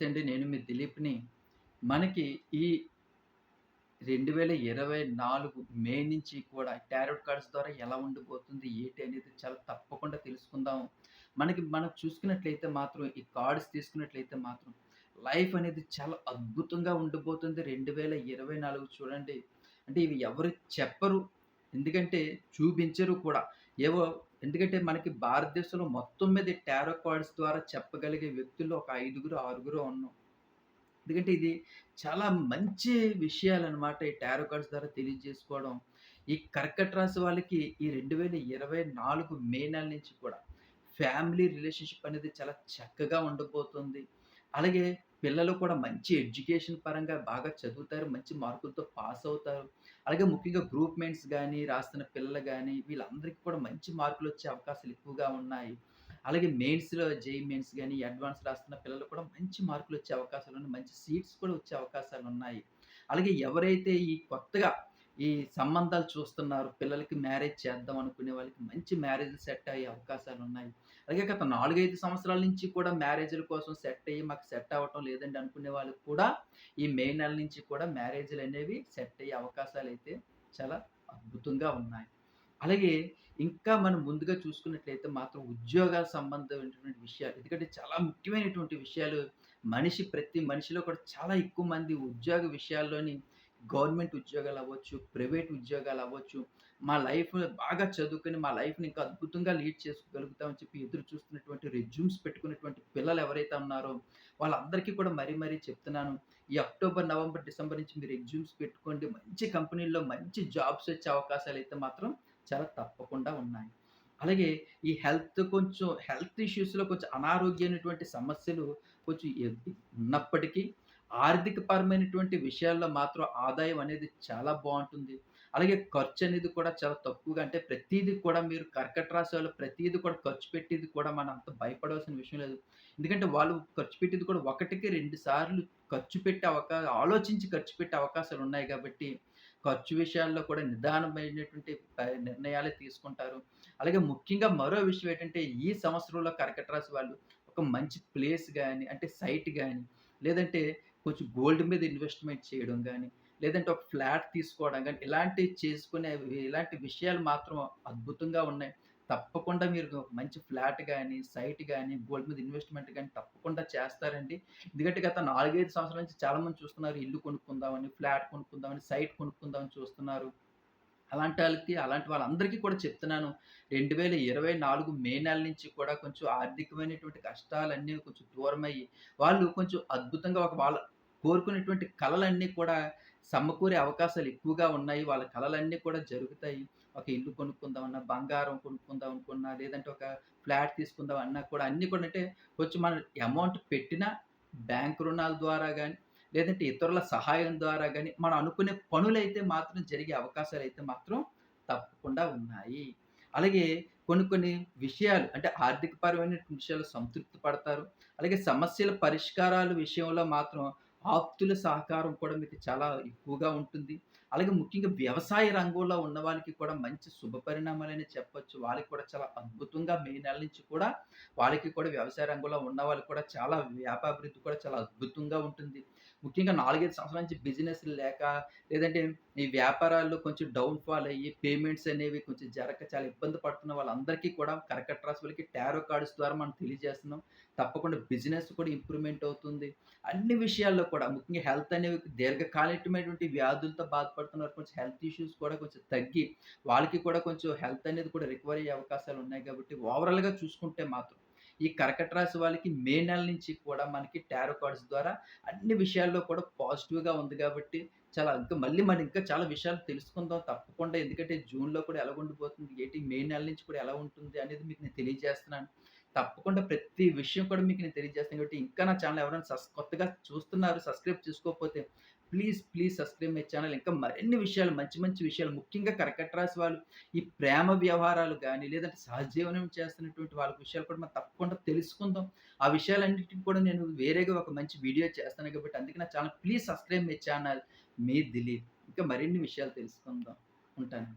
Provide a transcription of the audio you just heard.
నమస్తే అండి. నేను మీ దిలీప్‌ని. మనకి ఈ 2024 మే నుంచి కూడా టారోట్ కార్డ్స్ ద్వారా ఎలా ఉండిపోతుంది ఏంటి అనేది చాలా తప్పకుండా తెలుసుకుందాం. మనకి మనం చూసుకున్నట్లయితే మాత్రం ఈ కార్డ్స్ తీసుకున్నట్లయితే మాత్రం లైఫ్ అనేది చాలా అద్భుతంగా ఉండిపోతుంది రెండు వేల ఇరవై నాలుగు చూడండి. అంటే ఇవి ఎవరు చెప్పరు. ఎందుకంటే చూపించరు కూడా. ఏవో ఎందుకంటే మనకి భారతదేశంలో మొత్తం మీద ఈ టారో కార్డ్స్ ద్వారా చెప్పగలిగే వ్యక్తుల్లో ఒక ఐదుగురు, ఆరుగురు ఉన్నాం. ఎందుకంటే ఇది చాలా మంచి విషయాలనమాట. ఈ టారో కార్డ్స్ ద్వారా తెలియజేసుకోవడం. ఈ కర్కట రాశి వాళ్ళకి ఈ 2024 మే నెల నుంచి కూడా ఫ్యామిలీ రిలేషన్‌షిప్ అనేది చాలా చక్కగా ఉండబోతుంది. అలాగే పిల్లలు కూడా మంచి ఎడ్యుకేషన్ పరంగా బాగా చదువుతారు. మంచి మార్కులతో పాస్ అవుతారు. అలాగే ముఖ్యంగా గ్రూప్ మెయిన్స్ కానీ రాస్తున్న పిల్లలు కానీ వీళ్ళందరికీ కూడా మంచి మార్కులు వచ్చే అవకాశాలు ఎక్కువగా ఉన్నాయి. అలాగే మెయిన్స్‌లో జేఈ మెయిన్స్ కానీ అడ్వాన్స్ రాస్తున్న పిల్లలు కూడా మంచి మార్కులు వచ్చే అవకాశాలు ఉన్నాయి మంచి సీట్స్ కూడా వచ్చే అవకాశాలు ఉన్నాయి అలాగే ఎవరైతే ఈ కొత్తగా ఈ సంబంధాలు చూస్తున్నారు పిల్లలకి మ్యారేజ్ చేద్దాం అనుకునే వాళ్ళకి మంచి మ్యారేజ్ సెట్ అయ్యే అవకాశాలు ఉన్నాయి అలాగే గత 4, 5 సంవత్సరాల నుంచి కూడా మ్యారేజ్‌ల కోసం సెట్ అయ్యి మాకు సెట్ అవ్వటం లేదండి అనుకునే వాళ్ళకి కూడా ఈ మే నెల నుంచి కూడా మ్యారేజ్లు అనేవి సెట్ అయ్యే అవకాశాలు అయితే చాలా అద్భుతంగా ఉన్నాయి. అలాగే ఇంకా మనం ముందుగా చూసుకున్నట్లయితే మాత్రం ఉద్యోగాల సంబంధమైనటువంటి విషయాలు. ఎందుకంటే చాలా ముఖ్యమైనటువంటి విషయాలు మనిషి ప్రతి మనిషిలో కూడా చాలా ఎక్కువ మంది ఉద్యోగ విషయాల్లోని గవర్నమెంట్ ఉద్యోగాలు అవ్వచ్చు ప్రైవేట్ ఉద్యోగాలు అవ్వచ్చు మా లైఫ్ బాగా చదువుకొని మా లైఫ్‌ని ఇంకా అద్భుతంగా లీడ్ చేసుకోగలుగుతామని చెప్పి ఎదురు చూస్తున్నటువంటి రెజ్యూమ్స్ పెట్టుకున్నటువంటి పిల్లలు ఎవరైతే ఉన్నారో వాళ్ళందరికీ కూడా మరీ మరీ చెప్తున్నాను. ఈ అక్టోబర్, నవంబర్, డిసెంబర్ నుంచి మీరు ఎగ్జామ్స్ పెట్టుకోండి. మంచి కంపెనీల్లో మంచి జాబ్స్ వచ్చే అవకాశాలు అయితే మాత్రం చాలా తప్పకుండా ఉన్నాయి. అలాగే ఈ హెల్త్ కొంచెం హెల్త్ ఇష్యూస్‌లో కొంచెం అనారోగ్యమైనటువంటి సమస్యలు కొంచెం ఉన్నప్పటికీ ఆర్థిక పరమైనటువంటి విషయాల్లో మాత్రం ఆదాయం అనేది చాలా బాగుంటుంది అలాగే ఖర్చు అనేది కూడా చాలా తక్కువగా అంటే ప్రతీది కూడా మీరు కర్కట రాశి వాళ్ళు ప్రతీది కూడా ఖర్చు పెట్టేది కూడా మనం అంత భయపడవలసిన విషయం లేదు. ఎందుకంటే వాళ్ళు ఖర్చు పెట్టేది కూడా ఒకటికి రెండు సార్లు ఖర్చు పెట్టే అవకాశం ఆలోచించి ఖర్చు పెట్టే అవకాశాలు ఉన్నాయి కాబట్టి ఖర్చు విషయాల్లో కూడా నిదానమైనటువంటి నిర్ణయాలే తీసుకుంటారు. అలాగే ముఖ్యంగా మరో విషయం ఏంటంటే ఈ సంవత్సరంలో కర్కట రాశి వాళ్ళు ఒక మంచి ప్లేస్ కానీ అంటే సైట్ కానీ లేదంటే కొంచెం గోల్డ్ మీద ఇన్వెస్ట్‌మెంట్ చేయడం కానీ లేదంటే ఒక ఫ్లాట్ తీసుకోవడం కానీ ఇలాంటివి చేసుకునే ఇలాంటి విషయాలు మాత్రం అద్భుతంగా ఉన్నాయి. తప్పకుండా మీరు మంచి ఫ్లాట్ కానీ సైట్ కానీ గోల్డ్ మీద ఇన్వెస్ట్‌మెంట్ కానీ తప్పకుండా చేస్తారండి. ఎందుకంటే గత 4, 5 సంవత్సరాల నుంచి చాలామంది చూస్తున్నారు ఇల్లు కొనుక్కుందామని, ఫ్లాట్ కొనుక్కుందామని, సైట్ కొనుక్కుందామని చూస్తున్నారు. అలాంటి వాళ్ళకి అలాంటి వాళ్ళందరికీ కూడా చెప్తున్నాను. 2024 మే నెల నుంచి కూడా కొంచెం ఆర్థికమైనటువంటి కష్టాలన్నీ కొంచెం దూరమయ్యి, వాళ్ళు కొంచెం అద్భుతంగా ఒక వాళ్ళ కోరుకునేటువంటి కళలన్నీ కూడా సమకూరే అవకాశాలు ఎక్కువగా ఉన్నాయి. వాళ్ళ కళలన్నీ కూడా జరుగుతాయి. ఒక ఇల్లు కొనుక్కుందామన్నా, బంగారం కొనుక్కుందాం అనుకున్నా, లేదంటే ఒక ఫ్లాట్ తీసుకుందాం అన్నా కూడా అన్నీ కూడా అంటే కొంచెం మనం అమౌంట్ పెట్టినా బ్యాంక్ రుణాల ద్వారా కానీ లేదంటే ఇతరుల సహాయం ద్వారా కానీ మనం అనుకునే పనులైతే మాత్రం జరిగే అవకాశాలు అయితే మాత్రం తప్పకుండా ఉన్నాయి. అలాగే కొన్ని కొన్ని విషయాలు అంటే ఆర్థికపరమైనటువంటి విషయాలు సంతృప్తి పడతారు. అలాగే సమస్యల పరిష్కారాల విషయంలో మాత్రం ఆప్తుల సహకారం కూడా మీకు చాలా ఎక్కువగా ఉంటుంది. అలాగే ముఖ్యంగా వ్యవసాయ రంగంలో ఉన్న వాళ్ళకి కూడా మంచి శుభ పరిణామాలనే చెప్పొచ్చు. వాళ్ళకి కూడా చాలా అద్భుతంగా మే నెల నుంచి కూడా వాళ్ళకి కూడా వ్యవసాయ రంగంలో ఉన్న వాళ్ళకి కూడా చాలా వ్యాపాభివృద్ధి కూడా చాలా అద్భుతంగా ఉంటుంది. ముఖ్యంగా 4, 5 సంవత్సరాల నుంచి బిజినెస్‌లు లేక, లేదంటే ఈ వ్యాపారాల్లో కొంచెం డౌన్ఫాల్ అయ్యి పేమెంట్స్ అనేవి కొంచెం జరగక చాలా ఇబ్బంది పడుతున్న వాళ్ళందరికీ కూడా కర్కట రాశి వాళ్ళకి టారో కార్డ్స్ ద్వారా మనం తెలియజేస్తున్నాం. తప్పకుండా బిజినెస్ కూడా ఇంప్రూవ్‌మెంట్ అవుతుంది. అన్ని విషయాల్లో కూడా ముఖ్యంగా హెల్త్ అనేవి దీర్ఘకాలికమైనటువంటి వ్యాధులతో బాధపడుతున్న వారికి కొంచెం హెల్త్ ఇష్యూస్ కూడా కొంచెం తగ్గి, వాళ్ళకి కూడా కొంచెం హెల్త్ అనేది కూడా రికవరీ అయ్యే అవకాశాలు ఉన్నాయి కాబట్టి ఓవరాల్‌గా చూసుకుంటే మాత్రం ఈ కర్కట రాశి వాళ్ళకి మే నెల నుంచి కూడా మనకి టారో కార్డ్స్ ద్వారా అన్ని విషయాల్లో కూడా పాజిటివ్‌గా ఉంది కాబట్టి చాలా ఇంకా మళ్ళీ మనం ఇంకా చాలా విషయాలు తెలుసుకుందాం తప్పకుండా. ఎందుకంటే జూన్‌లో కూడా ఎలా ఉండిపోతుంది ఏటి మే నెల నుంచి కూడా ఎలా ఉంటుంది అనేది మీకు నేను తెలియజేస్తున్నాను. తప్పకుండా ప్రతి విషయం కూడా మీకు నేను తెలియజేస్తాను కాబట్టి ఇంకా నా ఛానల్ ఎవరైనా సస్ కొత్తగా చూస్తున్నారు సబ్స్క్రైబ్ చేసుకోకపోతే please, please subscribe my channel. ఇంకా మరిన్ని విషయాలు మంచి మంచి విషయాలు ముఖ్యంగా కర్కట రాశి వాళ్ళు ఈ ప్రేమ వ్యవహారాలు కానీ లేదంటే సహజీవనం చేస్తున్నటువంటి వాళ్ళ విషయాలు కూడా మనం తప్పకుండా తెలుసుకుందాం. ఆ విషయాలన్నిటికి కూడా నేను వేరేగా ఒక మంచి వీడియో చేస్తాను కాబట్టి అందుకే నా channel please subscribe my channel. మీ దిలీప్. ఇంకా మరిన్ని విషయాలు తెలుసుకుందాం. ఉంటాను.